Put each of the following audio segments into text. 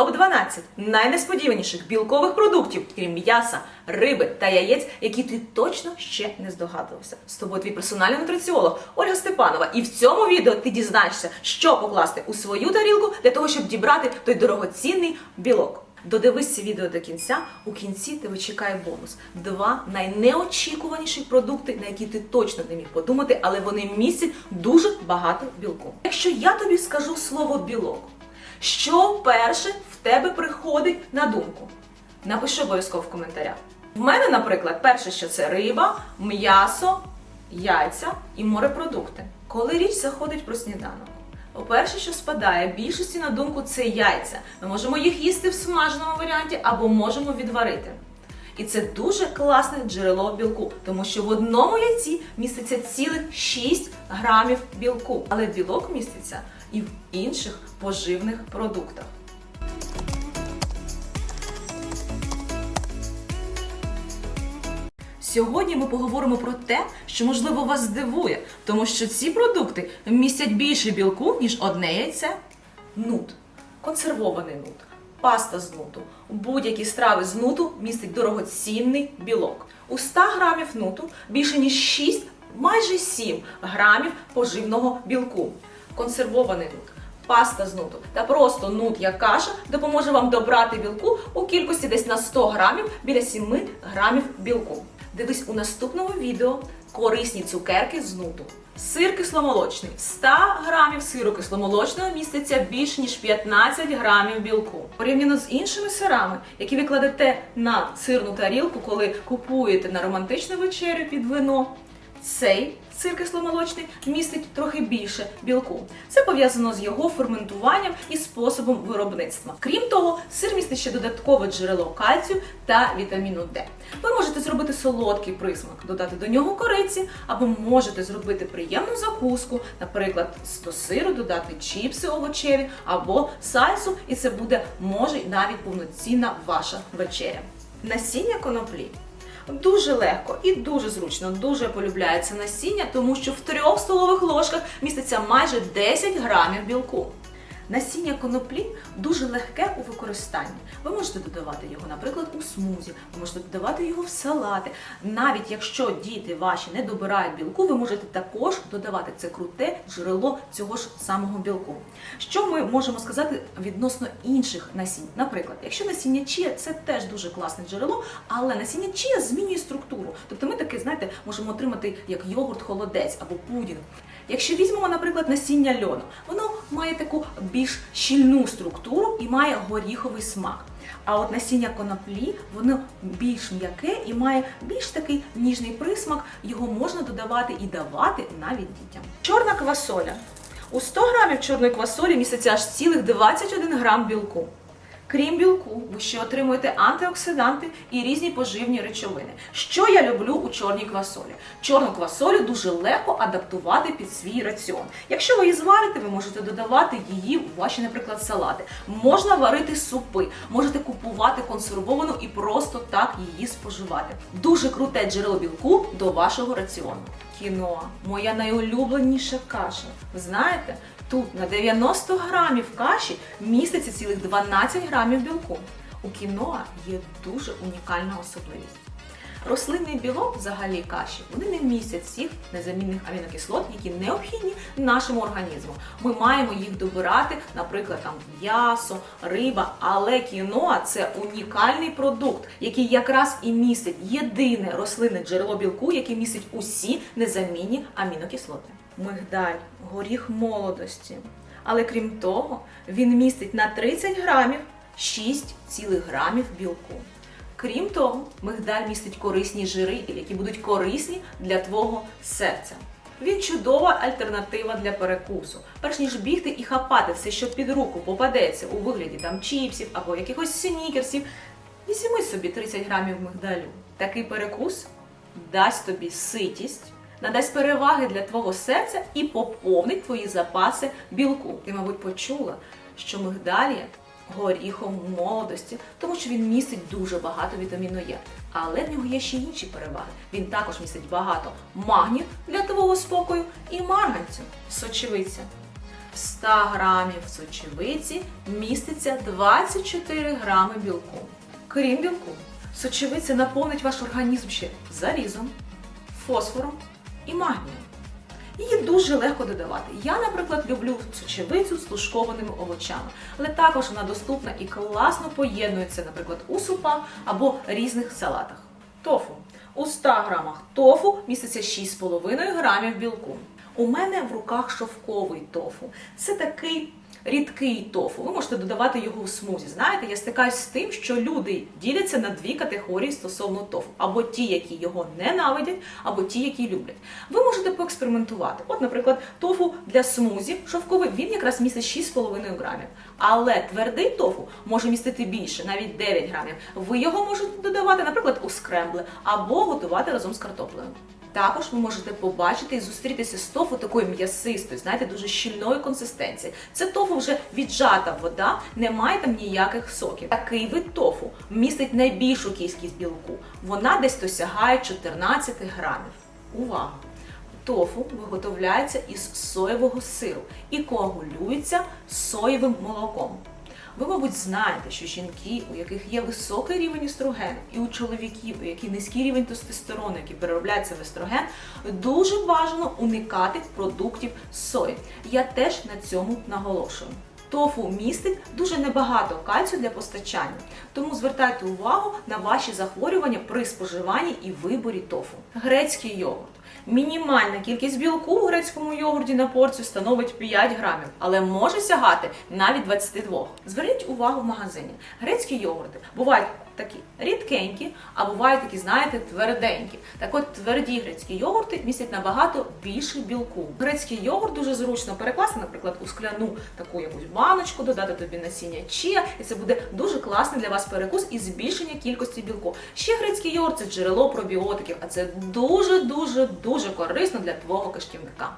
топ-12 найнесподіваніших білкових продуктів, крім м'яса, риби та яєць, які ти точно ще не здогадувався. З тобою твій персональний нутриціолог Ольга Степанова. І в цьому відео ти дізнаєшся, що покласти у свою тарілку для того, щоб дібрати той дорогоцінний білок. Додивись це відео до кінця. У кінці тебе чекає бонус. Два найнеочікуваніші продукти, на які ти точно не міг подумати, але вони містять дуже багато білку. Якщо я тобі скажу слово білок, що перше в тебе приходить на думку? Напиши обов'язково в коментарях. В мене, наприклад, перше, що це риба, м'ясо, яйця і морепродукти. Коли річ заходить про сніданок. Перше, що спадає більшості на думку, це яйця. Ми можемо їх їсти в смаженому варіанті або можемо відварити. І це дуже класне джерело білку, тому що в одному яйці міститься цілих 6 грамів білку, але білок міститься і в інших поживних продуктах. Сьогодні ми поговоримо про те, що можливо вас здивує, тому що ці продукти містять більше білку, ніж одне яйце. Нут, консервований нут, паста з нуту, будь-які страви з нуту містять дорогоцінний білок. У 100 грамів нуту більше ніж 6, майже 7 грамів поживного білку. Консервований нут. Паста з нуту та просто нут як каша допоможе вам добрати білку у кількості десь на 100 грамів біля 7 грамів білку. Дивись у наступному відео корисні цукерки з нуту. Сир кисломолочний. В 100 грамів сиру кисломолочного міститься більше ніж 15 грамів білку. Порівняно з іншими сирами, які ви кладете на сирну тарілку, коли купуєте на романтичну вечерю під вино. Цей сир кисломолочний містить трохи більше білку. Це пов'язано з його ферментуванням і способом виробництва. Крім того, сир містить ще додаткове джерело кальцію та вітаміну Д. Ви можете зробити солодкий присмак, додати до нього кориці, або можете зробити приємну закуску, наприклад, до сиру додати чіпси овочеві або сальсу, і це буде може навіть повноцінна ваша вечеря. Насіння коноплі. Дуже легко і дуже зручно, дуже полюбляється насіння, тому що в трьох столових ложках міститься майже 10 грамів білку. Насіння коноплі дуже легке у використанні. Ви можете додавати його, наприклад, у смузі, ви можете додавати його в салати. Навіть якщо діти ваші не добирають білку, ви можете також додавати це круте джерело цього ж самого білку. Що ми можемо сказати відносно інших насінь? Наприклад, якщо насіння чия, це теж дуже класне джерело, але насіння чия змінює структуру. Тобто ми таке, знаєте, можемо отримати як йогурт холодець або пудінг. Якщо візьмемо, наприклад, насіння льону, воно має таку більш щільну структуру і має горіховий смак. А от насіння коноплі, воно більш м'яке і має більш такий ніжний присмак, його можна додавати і давати навіть дітям. Чорна квасоля. У 100 грамів чорної квасолі міститься аж цілих 21 грам білку. Крім білку, ви ще отримуєте антиоксиданти і різні поживні речовини. Що я люблю у чорній квасолі? Чорну квасолю дуже легко адаптувати під свій раціон. Якщо ви її зварите, ви можете додавати її у ваші, наприклад, салати. Можна варити супи, можете купувати консервовану і просто так її споживати. Дуже круте джерело білку до вашого раціону. Кіноа моя найулюбленіша каша. Ви знаєте, тут на 90 грамів каші міститься цілих 12 грамів білку. У кіноа є дуже унікальна особливість. Рослинний білок взагалі каші вони не містять всіх незамінних амінокислот, які необхідні нашому організму. Ми маємо їх добирати, наприклад, там м'ясо, риба, але кіноа це унікальний продукт, який якраз і містить єдине рослинне джерело білку, яке містить усі незамінні амінокислоти. Мигдаль, горіх молодості. Але крім того, він містить на 30 грамів 6 цілих грамів білку. Крім того, мигдаль містить корисні жири, які будуть корисні для твого серця. Він чудова альтернатива для перекусу. Перш ніж бігти і хапати все, що під руку попадеться у вигляді там чіпсів або якихось снікерсів, візьми собі 30 грамів мигдалю. Такий перекус дасть тобі ситість, надасть переваги для твого серця і поповнить твої запаси білку. Ти, мабуть, почула, що мигдаль є горіхом молодості, тому що він містить дуже багато вітаміну Е. Але в нього є ще інші переваги. Він також містить багато магнію для твого спокою і марганцю, сочевиця. В 100 грамів сочевиці міститься 24 грами білку. Крім білку, сочевиця наповнить ваш організм ще залізом, фосфором і магнієм. Її дуже легко додавати. Я, наприклад, люблю сочевицю з тушкованими овочами, але також вона доступна і класно поєднується, наприклад, у супах або різних салатах. Тофу. У 100 грамах тофу міститься 6,5 грамів білку. У мене в руках шовковий тофу. Це такий рідкий тофу. Ви можете додавати його в смузі. Знаєте, я стикаюсь з тим, що люди діляться на дві категорії стосовно тофу: або ті, які його ненавидять, або ті, які люблять. Ви можете поекспериментувати. От, наприклад, тофу для смузі шовковий він якраз містить 6,5 грамів. Але твердий тофу може містити більше, навіть 9 грамів. Ви його можете додавати, наприклад, у скрембли або готувати разом з картоплею. Також ви можете побачити і зустрітися з тофу такою м'ясистою, знаєте, дуже щільної консистенції. Це тофу вже віджата вода, немає там ніяких соків. Такий вид тофу містить найбільшу кількість білку. Вона десь досягає 14 грамів. Увага! Тофу виготовляється із соєвого сиру і коагулюється соєвим молоком. Ви, мабуть, знаєте, що жінки, у яких є високий рівень естрогену, і у чоловіків, у яких низький рівень тестостерону, який переробляється в естроген, дуже бажано уникати продуктів сої. Я теж на цьому наголошую. Тофу містить дуже небагато кальцію для постачання, тому звертайте увагу на ваші захворювання при споживанні і виборі тофу. Грецький йогурт. Мінімальна кількість білку у грецькому йогурті на порцію становить 5 грамів, але може сягати навіть 22. Зверніть увагу в магазині. Грецькі йогурти бувають такі рідкенькі, а бувають такі, знаєте, тверденькі. Так от тверді грецькі йогурти містять набагато більше білку. Грецький йогурт дуже зручно перекласти, наприклад, у скляну таку якусь баночку, додати тобі насіння чия, і це буде дуже класний для вас перекус і збільшення кількості білку. Ще грецький йогурт це джерело пробіотиків, а це дуже дуже дуже корисно для твого кишківника.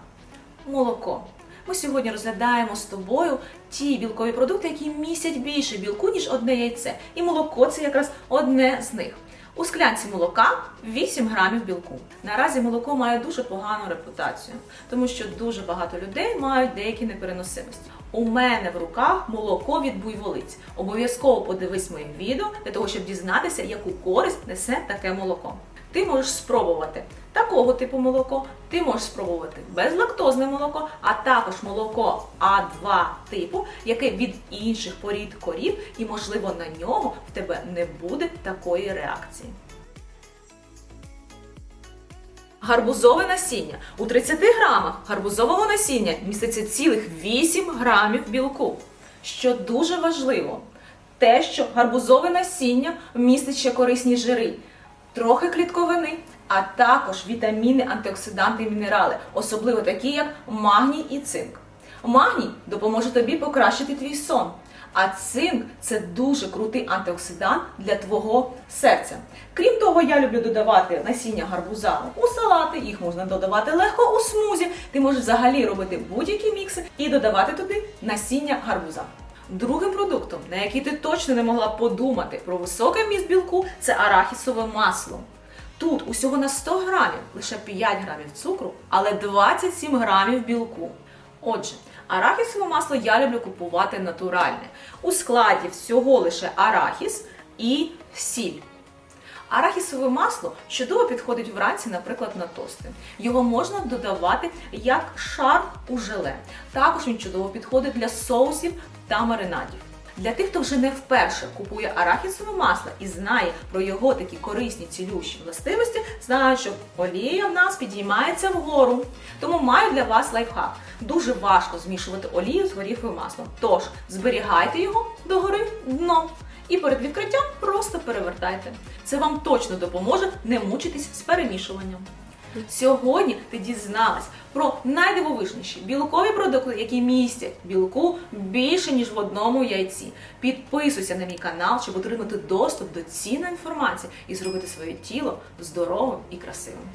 Молоко. Ми сьогодні розглядаємо з тобою ті білкові продукти, які містять більше білку, ніж одне яйце. І молоко це якраз одне з них. У склянці молока 8 грамів білку. Наразі молоко має дуже погану репутацію, тому що дуже багато людей мають деякі непереносимості. У мене в руках молоко від буйволиць. Обов'язково подивись моє відео для того, щоб дізнатися, яку користь несе таке молоко. Ти можеш спробувати такого типу молоко, ти можеш спробувати безлактозне молоко, а також молоко А2 типу, яке від інших порід корів, і, можливо, на нього в тебе не буде такої реакції. Гарбузове насіння. У 30 грамах гарбузового насіння міститься цілих 8 грамів білку. Що дуже важливо, те, що гарбузове насіння містить ще корисні жири, трохи клітковини, а також вітаміни, антиоксиданти і мінерали, особливо такі, як магній і цинк. Магній допоможе тобі покращити твій сон. А цинк це дуже крутий антиоксидант для твого серця. Крім того, я люблю додавати насіння гарбуза у салати, їх можна додавати легко у смузі. Ти можеш взагалі робити будь-які мікси і додавати туди насіння гарбуза. Другим продуктом, на який ти точно не могла подумати про високий вміст білку, це арахісове масло. Тут усього на 100 грамів лише 5 грамів цукру, але 27 грамів білку. Отже, арахісове масло я люблю купувати натуральне. У складі всього лише арахіс і сіль. Арахісове масло чудово підходить вранці, наприклад, на тости. Його можна додавати як шар у желе. Також він чудово підходить для соусів та маринадів. Для тих, хто вже не вперше купує арахісове масло і знає про його такі корисні цілющі властивості, знають, що олія в нас підіймається вгору. Тому маю для вас лайфхак. Дуже важко змішувати олію з горіховим маслом. Тож зберігайте його догори дном. І перед відкриттям просто перевертайте. Це вам точно допоможе не мучитись з перемішуванням. Сьогодні ти дізналась про найдивовижніші білкові продукти, які містять білку більше ніж в одному яйці. Підписуйся на мій канал, щоб отримати доступ до цінної інформації і зробити своє тіло здоровим і красивим.